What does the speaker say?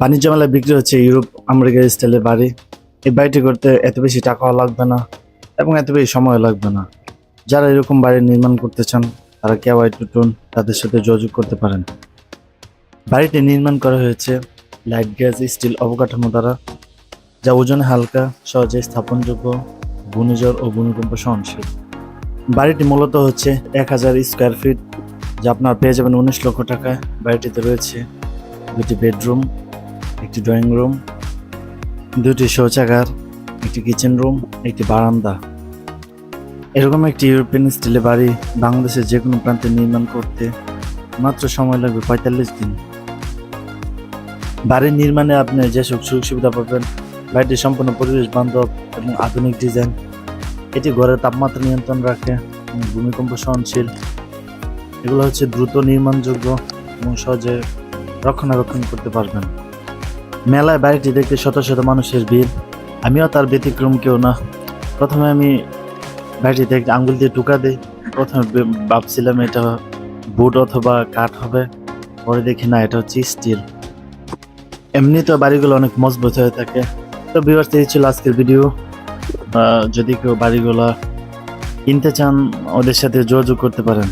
বাণিজ্য মেলায় বিক্রি হচ্ছে ইউরোপ আমেরিকা স্টাইলের বাড়ি। এই বাড়িটি করতে এত বেশি টাকাও লাগবে না এবং এত বেশি সময় লাগবে না। যারা এরকম বাড়ি নির্মাণ করতে চান, তারা কেউ কেওয়াই টুটুন তাদের সাথে যোগাযোগ করতে পারেন। বাড়িটি নির্মাণ করা হয়েছে লাইট গ্যাস, স্টিল অবকাঠামো দ্বারা, যা ওজনে হালকা, সহজে স্থাপনযোগ্য, ঘূর্ণিঝড় ও ভূমিকম্প সহনশীল। বাড়িটি মূলত হচ্ছে এক হাজার স্কোয়ার ফিট, যা আপনার পেয়ে যাবেন উনিশ লক্ষ টাকায়। বাড়িটিতে রয়েছে দুটি বেডরুম একটি ড্রয়িং রুম দুটি শৌচাগার, একটি কিচেন রুম একটি বারান্দা। এরকম একটি ইউরোপিয়ান স্টাইলে বাড়ি বাংলাদেশের যে কোনো প্রান্তে নির্মাণ করতে মাত্র সময় লাগবে পঁয়তাল্লিশ দিন। বাড়ির নির্মাণে আপনি যে সুখ সুযোগ সুবিধা পাবেন বাড়িটি সম্পূর্ণ পরিবেশ, বান্ধব এবং আধুনিক ডিজাইন এটি ঘরের তাপমাত্রা নিয়ন্ত্রণ রাখে এবং ভূমিকম্প সহনশীল। এগুলো হচ্ছে দ্রুত নির্মাণযোগ্য এবং সহজে রক্ষণাবেক্ষণ করতে পারবেন। মেলায় বাড়িটি দেখতে শত শত মানুষের ভিড়। আমিও তার ব্যতিক্রম কেউ না। প্রথমে আমি বাড়িটি দেখতে আঙ্গুল দিয়ে টুকা দিই। প্রথমে ভাবছিলাম এটা বুট অথবা কাঠ হবে। পরে দেখি না, এটা হচ্ছে স্টিল। এমনি তো বাড়িগুলো অনেক মজবুত হয়ে থাকে। তো বিভার্স এই ছিল আজকের ভিডিও যদি কেউ বাড়িগুলো কিনতে চান, ওদের সাথে যোগাযোগ করতে পারেন।